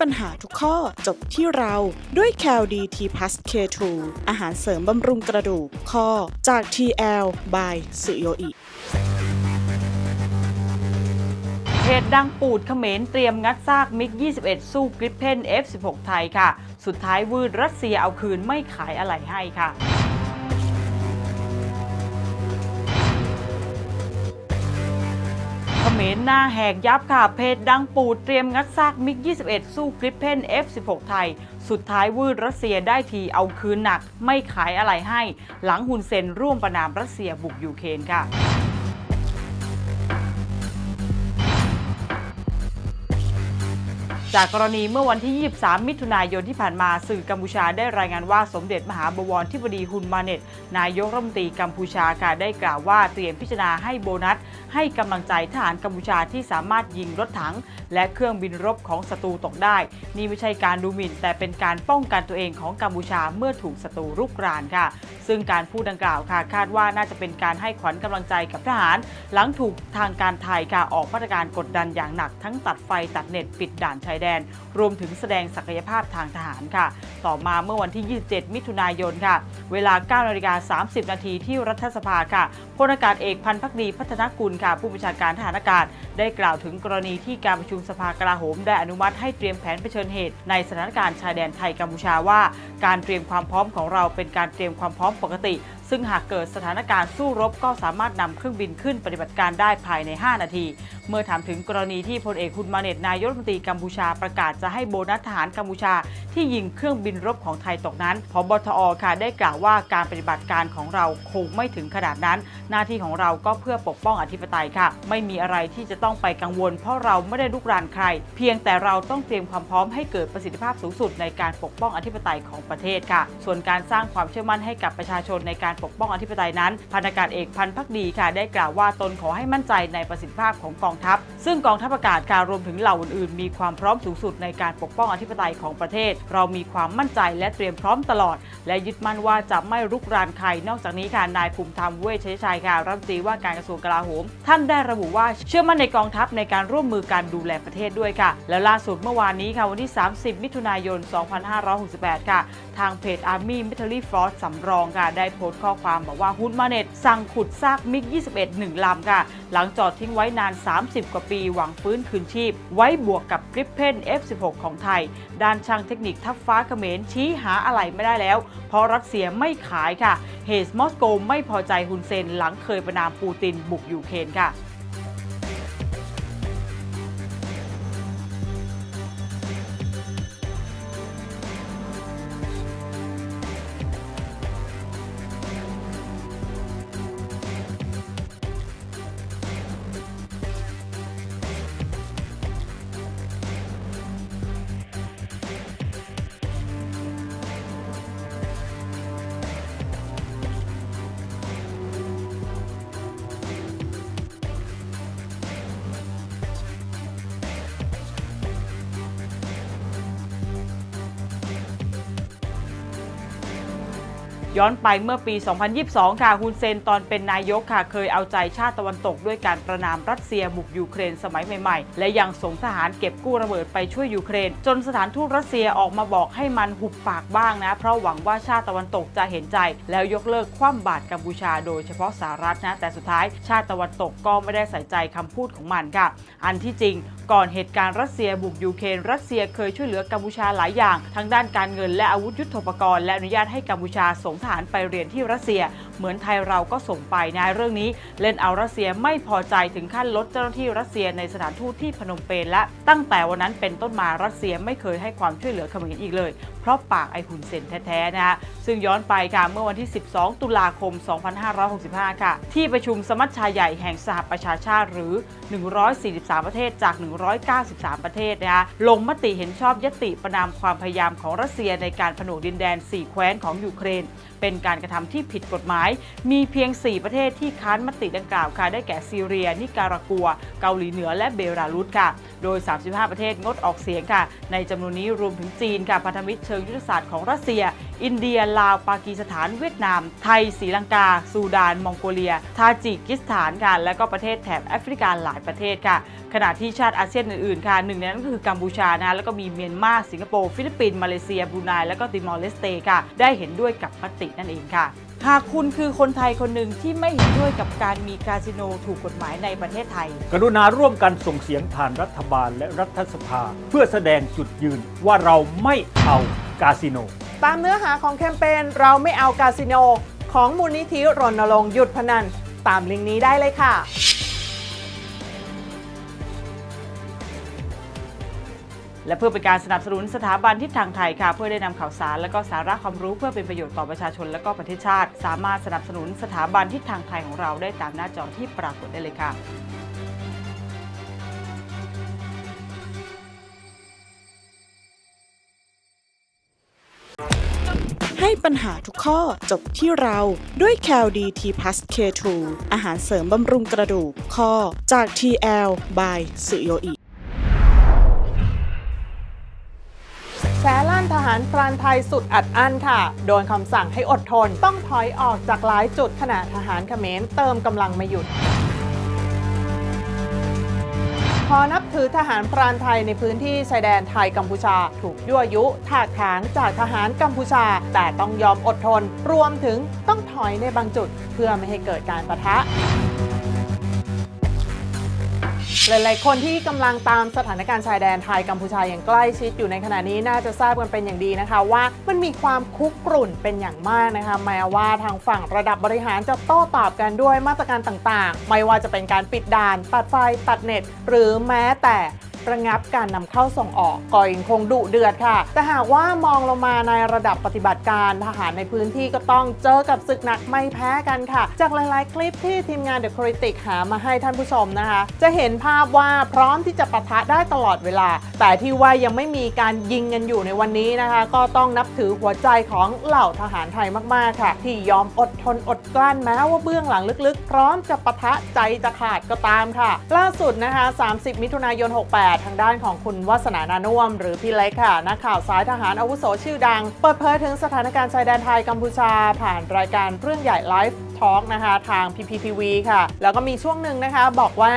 ปัญหาทุกข้อจบที่เราด้วย c a l d t p l u s K2 อาหารเสริมบำรุงกระดูกข้อจาก TL by สุโยอิเพจดังปูดเขมรเตรียมงัดซากมิก 21 สู้กริปเพน F16 ไทยค่ะ สุดท้ายวืดรัสเซียเอาคืนไม่ขายอะไรให้ค่ะ มรหน้าแหกยับค่ะ เพจดังปูดเตรียมงัดซากมิก 21 สู้กริปเพน F16 ไทย สุดท้ายวืดรัสเซียได้ทีเอาคืนหนัก ไม่ขายอะไรให้ หลังฮุนเซนร่วมประนามรัสเซียบุกยูเครนค่ะ จากกรณีเมื่อวันที่ 23 มิถุนายนที่ผ่านมาสื่อกัมพูชาได้รายงานว่าสมเด็จมหาบวรทิบดีฮุนมาเนตนายกรัฐมนตรีกัมพูชาค่ะได้กล่าวว่าเตรียมพิจารณาให้โบนัส ให้กำลังใจทหารกัมพูชาที่สามารถยิงรถถัง และเครื่องบินรบของศัตรูตกได้ นี่ไม่ใช่การดูหมิ่น แต่เป็นการป้องกันตัวเองของกัมพูชาเมื่อถูกศัตรูรุกรานค่ะ ซึ่งการพูดดังกล่าวค่ะคาดว่าน่าจะเป็นการให้ขวัญกำลังใจกับทหาร หลังถูกทางการไทยค่ะออกมาตรการกดดันอย่างหนักทั้งตัดไฟตัดเน็ตปิดด่านชายแดนรวมถึงแสดงศักยภาพทางทหารค่ะ ต่อมาเมื่อวันที่ 27 มิถุนายนค่ะ เวลา9นาฬิกา30 นาทีที่รัฐสภาค่ะพลอากาศเอกพันพักดีพัฒนกุลค่ะ ผู้บัญชาการทหารอากาศ ได้กล่าวถึงกรณีที่การประชุมสภากลาโหม ได้อนุมัติให้เตรียมแผนเผชิญเหตุ ในสถานการณ์ชายแดนไทยกัมพูชาว่า การเตรียมความพร้อมของเราเป็นการเตรียมความพร้อมปกติ ซึ่งหากเกิดสถานการณ์สู้รบก็สามารถนำเครื่องบินขึ้นปฏิบัติการได้ภายใน 5 นาที เมื่อถามถึงกรณีที่พลเอกคุณมาเน็ตนายกรัฐมนตรีกัมพูชาประกาศจะให้โบนัสทหารกัมพูชา ที่ยิงเครื่องบินรบของไทยตกนั้นพบทอค่ะได้กล่าวว่าการปฏิบัติการของเราคงไม่ถึงขนาดนั้น หน้าที่ของเราก็เพื่อปกป้องอธิปไตยค่ะ ไม่มีอะไรที่จะต้องไปกังวล เพราะเราไม่ได้ลุกรานใคร เพียงแต่เราต้องเตรียมความพร้อมให้เกิดประสิทธิภาพสูงสุดในการปกป้องอธิปไตยของประเทศค่ะ ส่วนการสร้างความเชื่อมั่นให้กับประชาชนในการปกป้องอธิปไตยนั้นพันอากาศเอกพันพักดีค่ะ ได้กล่าวว่าตนขอให้มั่นใจในประสิทธิภาพของกองทัพ ซึ่งกองทัพอากาศค่ะรวมถึงเหล่าอื่นๆ มีความพร้อมสูงสุดในการปกป้องอธิปไตยของประเทศเรามีความมั่นใจและเตรียมพร้อมตลอด และยึดมั่นว่าจะไม่รุกรานใคร นอกจากนี้ค่ะนายภูมิธรรมเวชชัยชัยค่ะรัฐมนตรีว่าการกระทรวงกลาโหม ท่านได้ระบุว่าเชื่อมั่นในกองทัพในการร่วมมือการดูแลประเทศด้วยค่ะ แล้วล่าสุดเมื่อวานนี้ค่ะวันที่ 30 มิถุนายน 2568 ค่ะ ทางเพจ Army Military Force สำรองค่ะได้โพสต์ข้อความบอกว่าฮุนมาเน็ตสั่งขุดซากมิก 21หนึ่งลำค่ะ หลังจอดทิ้งไว้นาน 30 กว่าปีหวังฟื้นคืนชีพ ไว้บวกกับกริปเพน F16 ของไทย ด้านช่างเทคนิคทัพฟ้าเขมรชี้หาอะไรไม่ได้แล้ว เพราะรัสเซียไม่ขายค่ะเฮสมอสโกไม่พอใจฮุนเซนหลังเคยประนามปูตินบุกยูเครนค่ะ ย้อนไปเมื่อปี 2022 ค่ะ ฮุนเซนตอนเป็นนายกค่ะ เคยเอาใจชาติตะวันตกด้วยการประนามรัสเซียบุกยูเครนสมัยใหม่ๆ และยังส่งทหารเก็บกู้ระเบิดไปช่วยยูเครน จนสถานทูตรัสเซียออกมาบอกให้มันหุบปากบ้างนะ เพราะหวังว่าชาติตะวันตกจะเห็นใจ แล้วยกเลิกคว่ำบาตรกัมพูชาโดยเฉพาะสหรัฐนะ แต่สุดท้ายชาติตะวันตกก็ไม่ได้ใส่ใจคำพูดของมันค่ะ อันที่จริง ก่อนเหตุการณ์รัสเซียบุกยูเครนรัสเซียเคยช่วยเหลือกัมพูชาหลายอย่าง ทั้งด้านการเงินและอาวุธยุทโธปกรณ์และอนุญาตให้กัมพูชาส่งทหารไปเรียนที่รัสเซีย เหมือนไทยเราก็ส่งไปนะเรื่องนี้ เล่นเอารัสเซียไม่พอใจถึงขั้นลดเจ้าหน้าที่รัสเซียในสถานทูตที่พนมเปญและตั้งแต่วันนั้นเป็นต้นมารัสเซียไม่เคยให้ความช่วยเหลือเขมรอีกเลย ราะปากไอหุ่นเซนแท้ๆนะคะซึ่งย้อนไปค่ะเมื่อวันที่ 12 ตุลาคม 2565 ค่ะ ที่ประชุมสมัชชาใหญ่แห่งสหประชาชาติหรือ 143 ประเทศจาก 193 ประเทศนะคะลงมติเห็นชอบยติประนามความพยายามของรัสเซียในการผนวกดินแดน 4 แคว้นของยูเครนเป็นการกระทำที่ผิดกฎหมาย มีเพียง 4 ประเทศที่ค้านมติดังกล่าวค่ะได้แก่ซีเรีย นิการากัว เกาหลีเหนือและเบลารุสค่ะ โดย 35 ประเทศงดออกเสียงค่ะ ในจำนวนนี้รวมถึงจีนค่ะพันธมิตรเชิงยุทธศาสตร์ของรัสเซีย อินเดีย ลาว ปากีสถาน เวียดนาม ไทยศรีลังกา ซูดาน มองโกเลีย ทาจิกิสถานค่ะและก็ประเทศแถบแอฟริกาหลายประเทศค่ะ ขณะที่ชาติอาเซียนอื่นๆค่ะหนึ่งในนั้นก็คือกัมพูชานะแล้วก็มีเมียนมาสิงคโปร์ฟิลิปปินส์มาเลเซียบรูไนและก็ติมอร์เลสเตค่ะ ได้เห็นด้วยกับมตินั่นเองค่ะหากคุณคือคนไทยคนหนึ่งที่ไม่เห็นด้วยกับการมีคาสิโนถูกกฎหมายในประเทศไทย กรุณาร่วมกันส่งเสียงผ่านรัฐบาลและรัฐสภา เพื่อแสดงจุดยืนว่าเราไม่เอากาสิโน ตามเนื้อหาของแคมเปญเราไม่เอากาสิโน ของมูลนิธิรณรงค์หยุดพนัน ตามลิงก์นี้ได้เลยค่ะ และเพื่อเป็นการสนับสนุนสถาบันทิศทางไทยค่ะ เพื่อได้นำข่าวสารและก็สาระความรู้เพื่อเป็นประโยชน์ต่อประชาชนและก็ประเทศชาติ สามารถสนับสนุนสถาบันทิศทางไทยของเราได้ตามหน้าจอที่ปรากฏได้เลยค่ะ ปัญหาทุกข้อจบที่เราด้วย c a l d t p l u s K2 อาหารเสริมบำรุงกระดูกข้อจาก TL by สุโยอิแชลั่นทหารพรานไทยสุดอัดอั้นค่ะ โดนคำสั่งให้อดทน ต้องถอยออกจากหลายจุดขณะทหารเขมรเติมกำลังไม่หยุด พอนับถือทหารพรานไทยในพื้นที่ชายแดนไทยกัมพูชา ถูกยั่วยุถากถางจากทหารกัมพูชา แต่ต้องยอมอดทน รวมถึงต้องถอยในบางจุด เพื่อไม่ให้เกิดการปะทะ หลายๆ คนที่กำลังตามสถานการณ์ชายแดนไทยกัมพูชาอย่างใกล้ชิดอยู่ในขณะนี้น่าจะทราบกันเป็นอย่างดีนะคะ ว่ามันมีความคุกกรุ่นเป็นอย่างมากนะคะแม้ว่าทางฝั่งระดับบริหารจะโต้ตอบกันด้วยมาตรการต่างๆ ไม่ว่าจะเป็นการปิดด่าน ตัดไฟตัดเน็ต หรือแม้แต่ ระงับการนำเข้าส่งออกก็ยังคงดุเดือดค่ะ แต่หากว่ามองลงมาในระดับปฏิบัติการทหารในพื้นที่ก็ต้องเจอกับศึกหนักไม่แพ้กันค่ะ จากหลาย ๆ คลิปที่ทีมงาน The Critic หามาให้ท่านผู้ชมนะคะ จะเห็นภาพว่าพร้อมที่จะปะทะได้ตลอดเวลา แต่ที่ว่ายังไม่มีการยิงกันอยู่ในวันนี้นะคะ ก็ต้องนับถือหัวใจของเหล่าทหารไทยมาก ๆ ค่ะ ที่ยอมอดทนอดกลั้นแม้ว่าเบื้องหลังลึก ๆ พร้อมจะปะทะใจจะขาดก็ตามค่ะ ล่าสุดนะคะ 30 มิถุนายน 68ทางด้านของคุณวัสนานานุ่วมหรือพี่เล็กค่ะ นักข่าวสายทหารอาวุโสชื่อดัง เปิดเผยถึงสถานการณ์ชายแดนไทยกัมพูชา ผ่านรายการเรื่องใหญ่ไลฟ์ทอล์กนะคะ ทาง PPTV ค่ะ แล้วก็มีช่วงหนึ่งนะคะ บอกว่า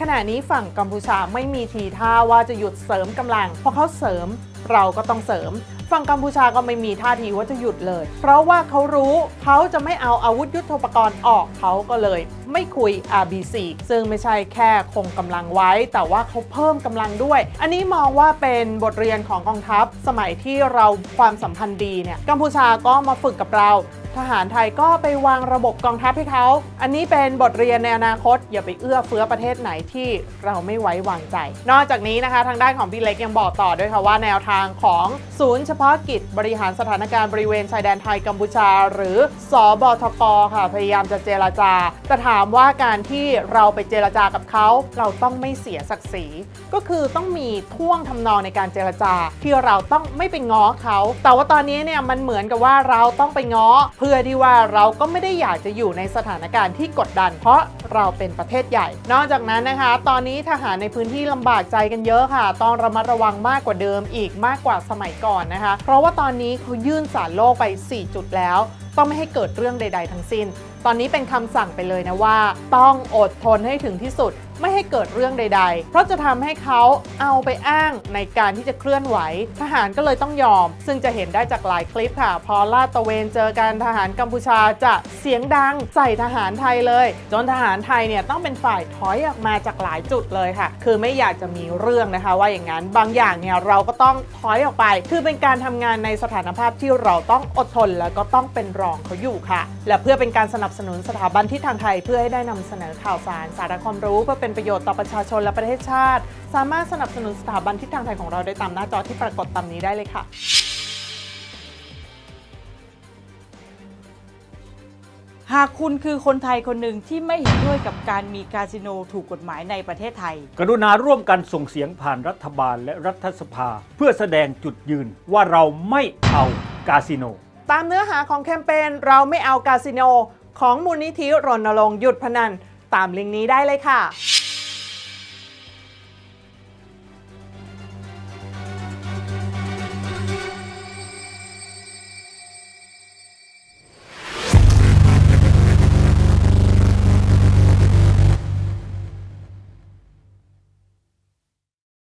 ขณะนี้ฝั่งกัมพูชาไม่มีทีท่าว่าจะหยุดเสริมกำลัง เพราะเขาเสริมเราก็ต้องเสริม ฝั่งกัมพูชาก็ไม่มีท่าทีว่าจะหยุดเลย เพราะว่าเขารู้เขาจะไม่เอาอาวุธยุทโธปกรณ์ออกเขาก็เลย ไม่คุย RBC ซึ่งไม่ใช่แค่คงกำลังไว้ แต่ว่าเขาเพิ่มกำลังด้วย อันนี้มองว่าเป็นบทเรียนของกองทัพ สมัยที่เราความสัมพันธ์ดีเนี่ยกัมพูชาก็มาฝึกกับเรา ทหารไทยก็ไปวางระบบกองทัพให้เขา อันนี้เป็นบทเรียนในอนาคต อย่าไปเอื้อเฟื้อประเทศไหนที่เราไม่ไว้วางใจ นอกจากนี้นะคะทางด้านของพี่เล็กยังบอกต่อด้วยค่ะว่าแนวทางของศูนย์เฉพาะกิจบริหารสถานการณ์บริเวณชายแดนไทยกัมพูชา หรือสอบทกค่ะพยายามจะเจรจา แต่ถามว่าการที่เราไปเจรจากับเขาเราต้องไม่เสียศักดิ์ศรีก็คือต้องมีท่วงทำนองในการเจรจา ที่เราต้องไม่ไปง้อเขา แต่ว่าตอนนี้เนี่ยมันเหมือนกับว่าเราต้องไปง้อเพื่อที่ว่าเราก็ไม่ได้อยากจะอยู่ในสถานการณ์ที่กดดัน เพราะเราเป็นประเทศใหญ่ นอกจากนั้นนะคะ ตอนนี้ทหารในพื้นที่ลำบากใจกันเยอะค่ะ ต้องระมัดระวังมากกว่าเดิมอีกมากกว่าสมัยก่อนนะคะ เพราะว่าตอนนี้เขายื่นสารโลกไป 4 จุดแล้ว ต้องไม่ให้เกิดเรื่องใด ๆ ทั้งสิ้น ตอนนี้เป็นคำสั่งไปเลยนะว่า ต้องอดทนให้ถึงที่สุด ไม่ให้เกิดเรื่องใด ๆ เพราะจะทำให้เขาเอาไปอ้างในการที่จะเคลื่อนไหว ทหารก็เลยต้องยอม ซึ่งจะเห็นได้จากหลายคลิปค่ะ พอลาดตระเวนเจอกันทหารกัมพูชาจะเสียงดังใส่ทหารไทยเลย จนทหารไทยเนี่ยต้องเป็นฝ่ายถอยออกมาจากหลายจุดเลยค่ะ คือไม่อยากจะมีเรื่องนะคะ ว่าอย่างนั้นบางอย่างเนี่ยเราก็ต้องถอยออกไป คือเป็นการทำงานในสถานภาพที่เราต้องอดทนแล้วก็ต้องเป็นรองเขาอยู่ค่ะ และเพื่อเป็นการสนับสนุนสถาบันที่ทางไทยเพื่อให้ได้นำเสนอข่าวสารสาระความรู้เพื่อเป็นประโยชน์ต่อประชาชนและประเทศชาติ สามารถสนับสนุนสถาบันที่ทางไทยของเราได้ตามหน้าจอที่ปรากฏตามนี้ได้เลยค่ะหากคุณคือคนไทยคนหนึ่งที่ไม่เห็นด้วยกับการมีคาสิโนถูกกฎหมายในประเทศไทย กรุณาร่วมกันส่งเสียงผ่านรัฐบาลและรัฐสภา เพื่อแสดงจุดยืนว่าเราไม่เอากาสิโน ตามเนื้อหาของแคมเปญเราไม่เอากาสิโน ของมูลนิธิรณรงค์หยุดพนัน ตามลิงก์นี้ได้เลยค่ะ